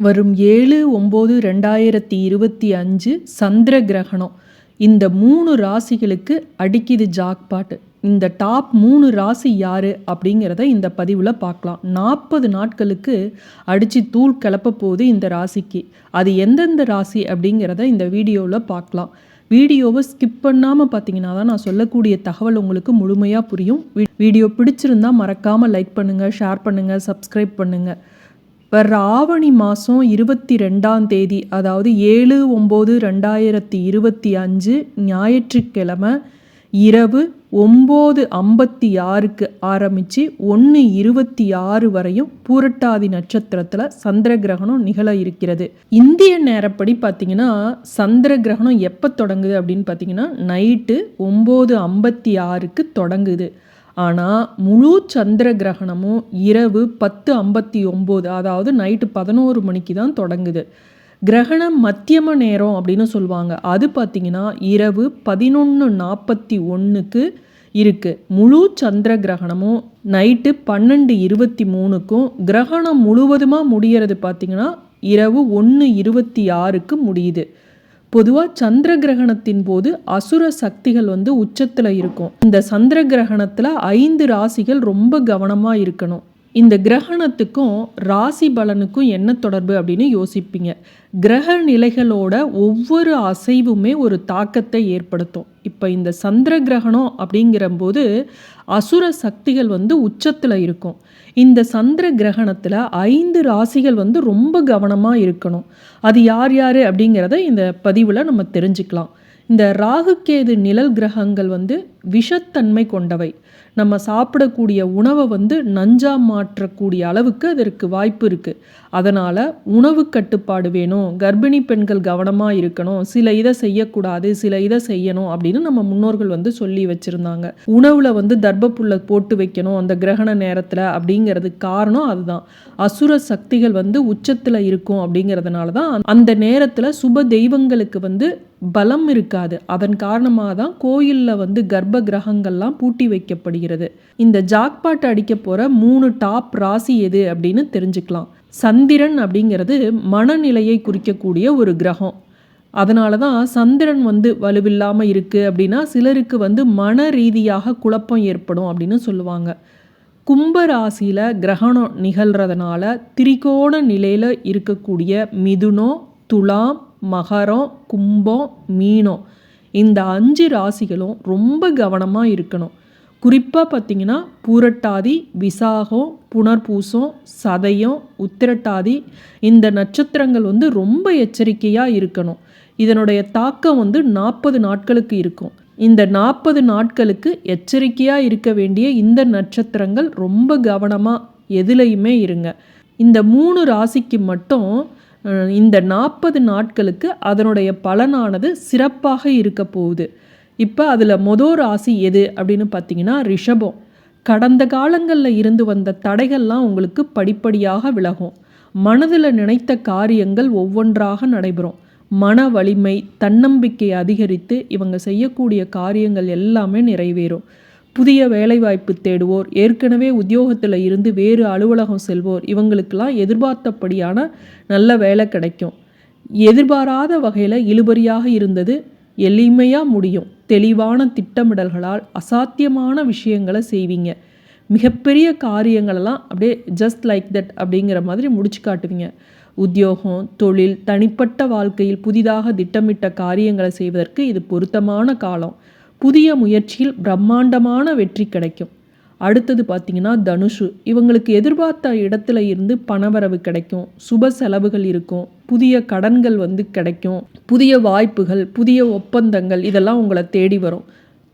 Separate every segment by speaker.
Speaker 1: வரும் ஏழு ஒம்பது ரெண்டாயிரத்தி இருபத்தி அஞ்சு சந்திர கிரகணம். இந்த மூணு ராசிகளுக்கு அடிக்குது ஜாக்பாட்டு இந்த டாப் மூணு ராசி யார் அப்படிங்கிறத இந்த பதிவில் பார்க்கலாம். நாற்பது நாட்களுக்கு அடித்து தூள் கிளப்ப போகுது இந்த ராசிக்கு. அது எந்தெந்த ராசி அப்படிங்கிறத இந்த வீடியோவில் பார்க்கலாம். வீடியோவை ஸ்கிப் பண்ணாமல் பார்த்தீங்கன்னா தான் நான் சொல்லக்கூடிய தகவல் உங்களுக்கு முழுமையாக புரியும். வீடியோ பிடிச்சிருந்தா மறக்காமல் லைக் பண்ணுங்கள் ஷேர் பண்ணுங்கள் சப்ஸ்கிரைப் பண்ணுங்கள் வர்ற ஆவணி மாதம் இருபத்தி ரெண்டாம் தேதி அதாவது ஏழு ஒம்பது ரெண்டாயிரத்தி இருபத்தி அஞ்சு ஞாயிற்றுக்கிழமை இரவு ஒம்பது ஐம்பத்தி ஆறுக்கு ஆரம்பித்து ஒன்று இருபத்தி ஆறு வரையும் பூரட்டாதி நட்சத்திரத்தில் சந்திர கிரகணம் நிகழ இருக்கிறது. இந்திய நேரப்படி பார்த்திங்கன்னா சந்திர கிரகணம் எப்போ தொடங்குது அப்படின்னு பார்த்தீங்கன்னா நைட்டு ஒம்பது ஐம்பத்தி ஆறுக்கு தொடங்குது. ஆனால் முழு சந்திர கிரகணமும் இரவு பத்து ஐம்பத்தி ஒம்பது அதாவது நைட்டு பதினோரு மணிக்கு தான் தொடங்குது. கிரகணம் மத்தியம நேரம் அப்படின்னு சொல்லுவாங்க. அது பார்த்திங்கன்னா இரவு பதினொன்று நாற்பத்தி ஒன்றுக்கு இருக்குது முழு சந்திர கிரகணமும் நைட்டு பன்னெண்டு இருபத்தி மூணுக்கும் கிரகணம் முழுவதுமாக முடிகிறது பார்த்திங்கன்னா இரவு ஒன்று இருபத்தி ஆறுக்கு முடியுது. பொதுவாக சந்திர கிரகணத்தின் போது அசுர சக்திகள் வந்து உச்சத்தில் இருக்கும். இந்த சந்திர கிரகணத்தில் ஐந்து ராசிகள் ரொம்ப கவனமாக இருக்கணும். இந்த கிரகணத்துக்கும் ராசி பலனுக்கும் என்ன தொடர்பு அப்படின்னு யோசிப்பீங்க. கிரக நிலைகளோட ஒவ்வொரு அசைவுமே ஒரு தாக்கத்தை ஏற்படுத்தும். இப்போ இந்த சந்திர கிரகணம் அப்படிங்கிறம்போது அசுர சக்திகள் வந்து உச்சத்தில் இருக்கும். இந்த சந்திர கிரகணத்தில் ஐந்து ராசிகள் வந்து ரொம்ப கவனமாக இருக்கணும். அது யார் யார் அப்படிங்கிறத இந்த பதிவில் நம்ம தெரிஞ்சுக்கலாம். இந்த ராகுகேது நிழல் கிரகங்கள் வந்து விஷத்தன்மை கொண்டவை. நம்ம சாப்பிடக்கூடிய உணவை வந்து நஞ்சாக மாற்றக்கூடிய அளவுக்கு அதற்கு வாய்ப்பு இருக்குது அதனால் உணவு கட்டுப்பாடு வேணும். கர்ப்பிணி பெண்கள் கவனமாக இருக்கணும். சில இதை செய்யக்கூடாது சில இதை செய்யணும் அப்படின்னு நம்ம முன்னோர்கள் வந்து சொல்லி வச்சுருந்தாங்க. உணவில் வந்து தர்ப்புள்ள போட்டு வைக்கணும் அந்த கிரகண நேரத்தில் அப்படிங்கிறது காரணம் அதுதான். அசுர சக்திகள் வந்து உச்சத்தில் இருக்கும் அப்படிங்கிறதுனால தான் அந்த நேரத்தில் சுப தெய்வங்களுக்கு வந்து பலம் இருக்காது. அதன் காரணமாக தான் கோயிலில் வந்து கர்ப்ப கிரகங்கள்லாம் பூட்டி வைக்கப்படுகிறது. இந்த ஜாக்பாட் அடிக்க போகிற மூணு டாப் ராசி எது அப்படின்னு தெரிஞ்சுக்கலாம். சந்திரன் அப்படிங்கிறது மனநிலையை குறிக்கக்கூடிய ஒரு கிரகம். அதனால தான் சந்திரன் வந்து வலுவில்லாமல் இருக்குது அப்படின்னா சிலருக்கு வந்து மன ரீதியாக குழப்பம் ஏற்படும் அப்படின்னு சொல்லுவாங்க. கும்ப ராசியில் கிரகணம் நிகழ்கிறதுனால திரிகோண நிலையில் இருக்கக்கூடிய மிதுனம் துலாம் மகரம் கும்பம் மீனம். இந்த அஞ்சு ராசிகளும் ரொம்ப கவனமாக இருக்கணும். குறிப்பாக பார்த்தீங்கன்னா பூரட்டாதி விசாகம் புனர்பூசம் சதயம் உத்திரட்டாதி இந்த நட்சத்திரங்கள் வந்து ரொம்ப எச்சரிக்கையாக இருக்கணும். இதனுடைய தாக்கம் வந்து நாற்பது நாட்களுக்கு இருக்கும். இந்த நாற்பது நாட்களுக்கு எச்சரிக்கையாக இருக்க வேண்டிய இந்த நட்சத்திரங்கள் ரொம்ப கவனமாக எதுலையுமே இருங்க. இந்த மூணு ராசிக்கு மட்டும் இந்த நாற்பது நாட்களுக்கு அதனுடைய பலனானது சிறப்பாக இருக்க போகுது. இப்போ அதில் மொதல் ராசி எது அப்படின்னு பார்த்தீங்கன்னா ரிஷபம். கடந்த காலங்களில் இருந்து வந்த தடைகள்லாம் உங்களுக்கு படிப்படியாக விலகும். மனதில் நினைத்த காரியங்கள் ஒவ்வொன்றாக நடைபெறும். மன வலிமை தன்னம்பிக்கை அதிகரித்து இவங்க செய்யக்கூடிய காரியங்கள் எல்லாமே நிறைவேறும். புதிய வேலைவாய்ப்பு தேடுவோர் ஏற்கனவே உத்தியோகத்தில் இருந்து வேறு அலுவலகம் செல்வோர் இவங்களுக்கெல்லாம் எதிர்பார்த்தபடியான நல்ல வேலை கிடைக்கும். எதிர்பாராத வகையில் இழுபறியாக இருந்தது எளிமையாக முடியும். தெளிவான திட்டமிடல்களால் அசாத்தியமான விஷயங்களை செய்வீங்க. மிகப்பெரிய காரியங்களெல்லாம் அப்படியே ஜஸ்ட் லைக் தட் அப்படிங்கிற மாதிரி முடிச்சு காட்டுவீங்க. உத்தியோகம் தொழில் தனிப்பட்ட வாழ்க்கையில் புதிதாக திட்டமிட்ட காரியங்களை செய்வதற்கு இது பொருத்தமான காலம். புதிய முயற்சியில் பிரம்மாண்டமான வெற்றி கிடைக்கும். அடுத்தது பார்த்திங்கன்னா தனுஷு இவங்களுக்கு எதிர்பார்த்த இடத்துல இருந்து பணவரவு கிடைக்கும். சுப செலவுகள் இருக்கும். புதிய கடன்கள் வந்து கிடைக்கும். புதிய வாய்ப்புகள் புதிய ஒப்பந்தங்கள் இதெல்லாம் உங்களை தேடி வரும்.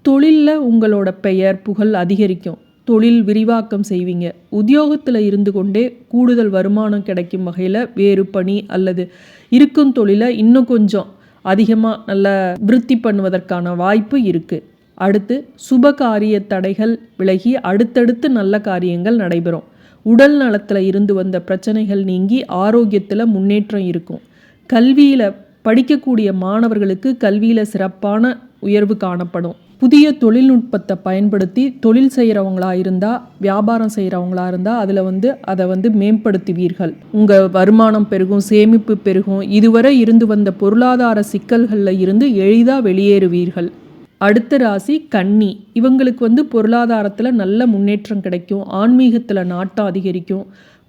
Speaker 1: தொழிலில் உங்களோட பெயர் புகழ் அதிகரிக்கும். தொழில் விரிவாக்கம் செய்வீங்க. உத்தியோகத்தில் இருந்து கொண்டே கூடுதல் வருமானம் கிடைக்கும் வகையில் வேறு பணி அல்லது இருக்கும் தொழிலை இன்னும் கொஞ்சம் அதிகமாக நல்ல விருத்தி பண்ணுவதற்கான வாய்ப்பு இருக்குது அடுத்து சுப காரிய தடைகள் விலகி அடுத்தடுத்து நல்ல காரியங்கள் நடைபெறும். உடல் நலத்தில் இருந்து வந்த பிரச்சனைகள் நீங்கி ஆரோக்கியத்தில் முன்னேற்றம் இருக்கும். கல்வியில் படிக்கக்கூடிய மாணவர்களுக்கு கல்வியில் சிறப்பான உயர்வு காணப்படும். புதிய தொழில்நுட்பத்தை பயன்படுத்தி தொழில் செய்கிறவங்களா இருந்தால் வியாபாரம் செய்கிறவங்களா இருந்தால் அதில் வந்து அதை வந்து மேம்படுத்துவீர்கள். உங்கள் வருமானம் பெருகும் சேமிப்பு பெருகும் இதுவரை இருந்து வந்த பொருளாதார சிக்கல்களில் இருந்து எளிதாக வெளியேறுவீர்கள். அடுத்த ராசி கன்னி. இவங்களுக்கு வந்து பொருளாதாரத்தில் நல்ல முன்னேற்றம் கிடைக்கும் ஆன்மீகத்தில் நாட்டம் அதிகரிக்கும்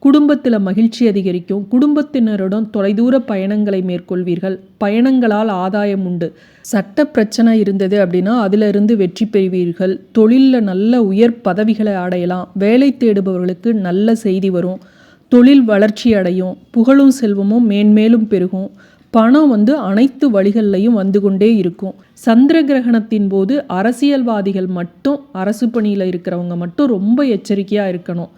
Speaker 1: குடும்பத்தில் மகிழ்ச்சி அதிகரிக்கும். குடும்பத்தினருடன் தொலைதூர பயணங்களை மேற்கொள்வீர்கள். பயணங்களால் ஆதாயம் உண்டு. சட்ட பிரச்சனை இருந்தது அப்படின்னா அதிலிருந்து வெற்றி பெறுவீர்கள். தொழிலில் நல்ல உயர் பதவிகளை அடையலாம். வேலை தேடுபவர்களுக்கு நல்ல செய்தி வரும். தொழில் வளர்ச்சி அடையும். புகழும் செல்வமும் மேன்மேலும் பெருகும். பணம் வந்து அனைத்து வழிகள்லையும் வந்து கொண்டே இருக்கும். சந்திர கிரகணத்தின் போது அரசியல்வாதிகள் மட்டும் அரசு பணியில் இருக்கிறவங்க மட்டும் ரொம்ப எச்சரிக்கையாக இருக்கணும்.